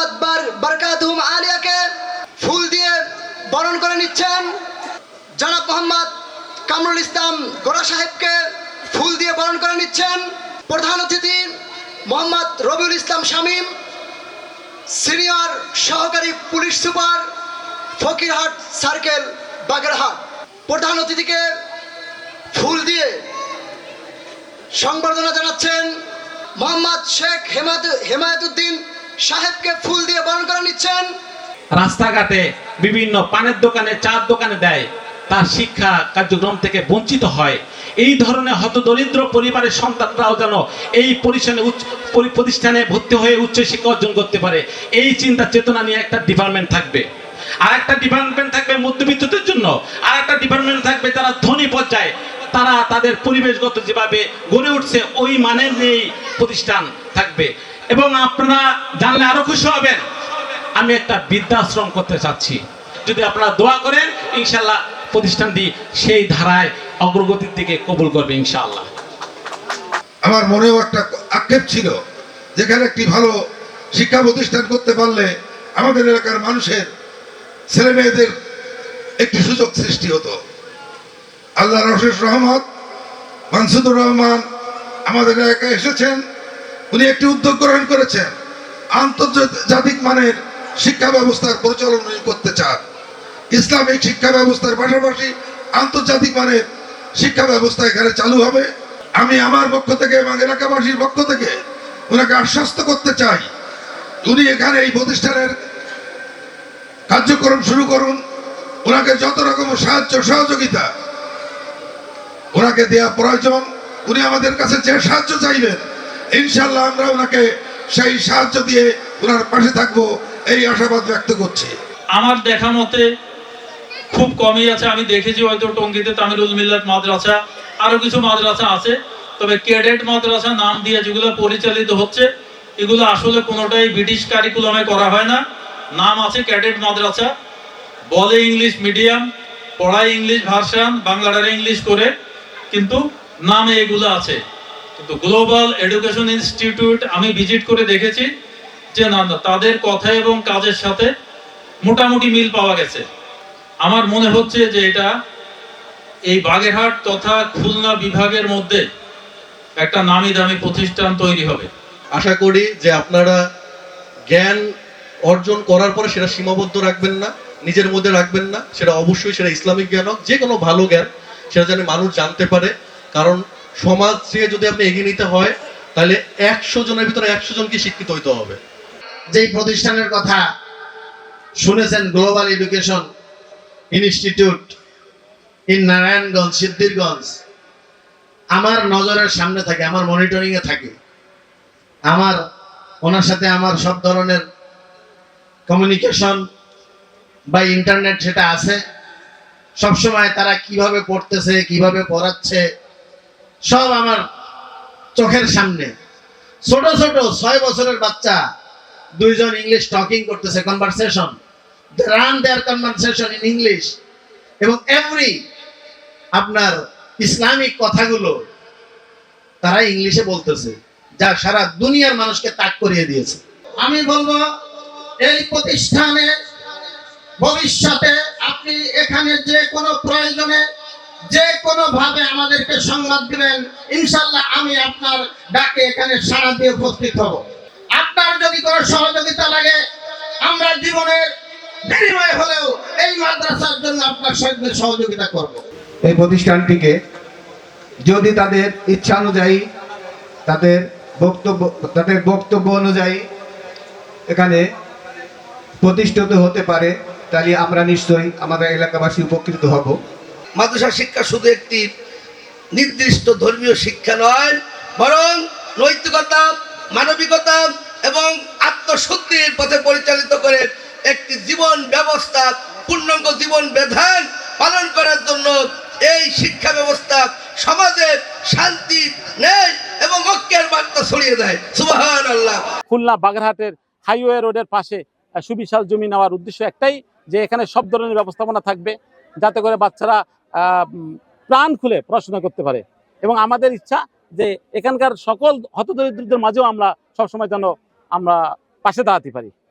দামাত বার বারকাতুহুম আলিয়াকে ফুল দিয়ে বরণ করে নিচ্ছেন। জনাব মোহাম্মদ কামরুল ইসলাম গোরা সাহেবকে ফুল দিয়ে বরণ করে নিচ্ছেন। প্রধান অতিথি মোহাম্মদ রবিউল ইসলাম শামীম, সিনিয়র সহকারী police super Fakirhat circle Bagerhat. প্রধান অতিথিকে ফুল দিয়ে সংবর্ধনা জানাচ্ছেন মোহাম্মদ শেখ হেমায়ত হেমায়তুদ্দিন সাহেবকে ফুল দিয়ে বরণ করে নিচ্ছেন। রাস্তাঘাটে বিভিন্ন পানের দোকানে, চার দোকানে দেয়। তার শিক্ষা কার্যক্রম থেকে বঞ্চিত হয়। এই ধরনের হতদরিদ্র পরিবারের সন্তানরাও যেন এই পরিশনে প্রতিষ্ঠানে ভর্তি হয়ে উচ্চ শিক্ষা অর্জন করতে পারে, এই চিন্তা চেতনা নিয়ে একটা ডিপার্টমেন্ট থাকবে। আর একটা ডিপার্টমেন্ট থাকবে মধ্যবিত্তদের জন্য। আর একটা ডিপার্টমেন্ট থাকবে যারা ধনী পর্যায়ে। তারা তাদের পরিবেশগত যেভাবে গড়ে উঠছে, ওই মানের নিয়েই প্রতিষ্ঠান থাকবে। এবং আপনারা জানলে আরও খুশি হবেন। আমি একটা বৃদ্ধাশ্রম করতে চাচ্ছি। যদি আপনারা দোয়া করেন ইনশাল্লাহ প্রতিষ্ঠানটি সেই ধারায় অগ্রগতির দিকে কবুল করবে, ইনশাআল্লাহ। আমার মনেও একটা আক্ষেপ ছিল, যেখানে একটি ভালো শিক্ষা প্রতিষ্ঠান করতে পারলে আমাদের এলাকার মানুষের ছেলে মেয়েদের একটি সুযোগ সৃষ্টি হতো। আল্লাহ রশেষ রহমত, মানসুদুর রহমান আমাদের এলাকায় এসেছেন। উনি একটি উদ্যোগ গ্রহণ করেছেন। আন্তর্জাতিক মানের শিক্ষা ব্যবস্থার পরিচালনা করতে চান। ইসলামিক শিক্ষা ব্যবস্থার পাশাপাশি আন্তর্জাতিক মানের শিক্ষা ব্যবস্থা এখানে চালু হবে। আমি আমার পক্ষ থেকে এবং এলাকাবাসীর পক্ষ থেকে ওনাকে আশ্বস্ত করতে চাই। উনি এখানে এই প্রতিষ্ঠানের কার্যক্রম শুরু করুন। ওনাকে যত রকম সাহায্য, সহযোগিতা, ওনাকে দেওয়া প্রয়োজন। উনি আমাদের কাছে যে সাহায্য চাইবেন ইনশাল্লাহ আমরা ওনাকে সেই সাহায্য দিয়ে ওনার পাশে থাকব, এই আশাবাদ ব্যক্ত করছি। আমার দেখা মতে খুব কমই আছে। আমি দেখেছি হয়তো টঙ্গিতে তামিরুল মিল্লাত মাদ্রাসা, আরও কিছু মাদ্রাসা আছে। তবে ক্যাডেট মাদ্রাসা নাম দিয়ে যেগুলো পরিচালিত হচ্ছে, এগুলো আসলে কোনোটাই ব্রিটিশ কারিকুলামে করা হয় না। নাম আছে ক্যাডেট মাদ্রাসা। বলে ইংলিশ মিডিয়াম, পড়ায় ইংলিশ ভার্সান, বাংলাটারে ইংলিশ করে, কিন্তু নামে এগুলো আছে। কিন্তু গ্লোবাল এডুকেশন ইনস্টিটিউট আমি ভিজিট করে দেখেছি যে না না, তাদের কথা এবং কাজের সাথে মোটামুটি মিল পাওয়া গেছে। আমার মনে হচ্ছে যে এটা এই বাগেরহাট তথা খুলনা বিভাগের মধ্যে একটা নামি দামি প্রতিষ্ঠান তৈরি হবে। আশা করি যে আপনারা জ্ঞান অর্জন করার পরে সেটা সীমাবদ্ধ রাখবেন না, নিজের মধ্যে রাখবেন না, সেটা অবশ্যই সেটা ইসলামিক জ্ঞান হোক, যে কোনো ভালো জ্ঞান, সেটা যেন মানুষ জানতে পারে। কারণ সমাজে যদি আপনি এগিয়ে নিতে হয়, তাহলে একশো জনের ভিতরে একশো জনকে শিক্ষিত হইতে হবে। যেই প্রতিষ্ঠানের কথা শুনেছেন global education institute in Narayanganj Siddhirganj আমার নজরের সামনে থাকে, আমার মনিটরিং এ থাকে। আমার, ওনার সাথে আমার সব ধরনের কমিউনিকেশন বা ইন্টারনেট সেটা আছে। সবসময় তারা কীভাবে পড়তেছে, কীভাবে পড়াচ্ছে সব আমার চোখের সামনে। ছোট ছোট ছয় বছরের বাচ্চা, দুইজন ইংলিশ টকিং করতেছে conversation run there conversation in English এবং এভরি আপনার ইসলামিক কথাগুলো তারা ইংলিশে বলতেছে, যা সারা দুনিয়ার মানুষকে তাক করিয়ে দিয়েছে। আমি বলব, এই প্রতিষ্ঠানে, ভবিষ্যতে আপনি এখানে যে কোনো প্রয়োজনে যে কোনো ভাবে আমাদেরকে সংবাদ দিবেন ইনশাল্লাহ আমি আপনার ডাকে এখানে সাড়া দিয়ে উপস্থিত হব। আপনার যদি কোনো সহযোগিতা লাগে, আমরা জীবনের বিনিময় হলেও এই মাদ্রাসার জন্য আপনার সঙ্গে সহযোগিতা করব। এই প্রতিষ্ঠানটিকে যদি তাদের ইচ্ছা অনুযায়ী, তাদের বক্তব্য তাদের বক্তব্য অনুযায়ী এখানে প্রতিষ্ঠিত হতে পারে, তাহলে আমরা নিশ্চয়ই আমাদের এলাকাবাসী উপকৃত হব। মাদ্রাসা শিক্ষা শুধু একটি নির্দিষ্ট ধর্মীয় শিক্ষা নয়, বরং নৈতিকতা, মানবিকতা এবং আত্মশুদ্ধির পথে পরিচালিত করে একটি জীবন ব্যবস্থা, পূর্ণাঙ্গ জীবন বিধান পালন করার জন্য এই শিক্ষা ব্যবস্থা সমাজে শান্তি, ন্যায় এবং ঐক্যের বার্তা ছড়িয়ে দেয়। সুবাহান আল্লাহ খুলনা বাগেরহাটের হাইওয়ে রোডের পাশে সুবিশাল জমি নেওয়ার উদ্দেশ্য একটাই, যে এখানে সব ধরনের ব্যবস্থাপনা থাকবে, যাতে করে বাচ্চারা প্রাণ খুলে পড়াশোনা করতে পারে। এবং আমাদের ইচ্ছা যে এখানকার সকল হতদরিদ্রদের মাঝেও আমরা সবসময় যেন আমরা পাশে দাঁড়াতে পারি।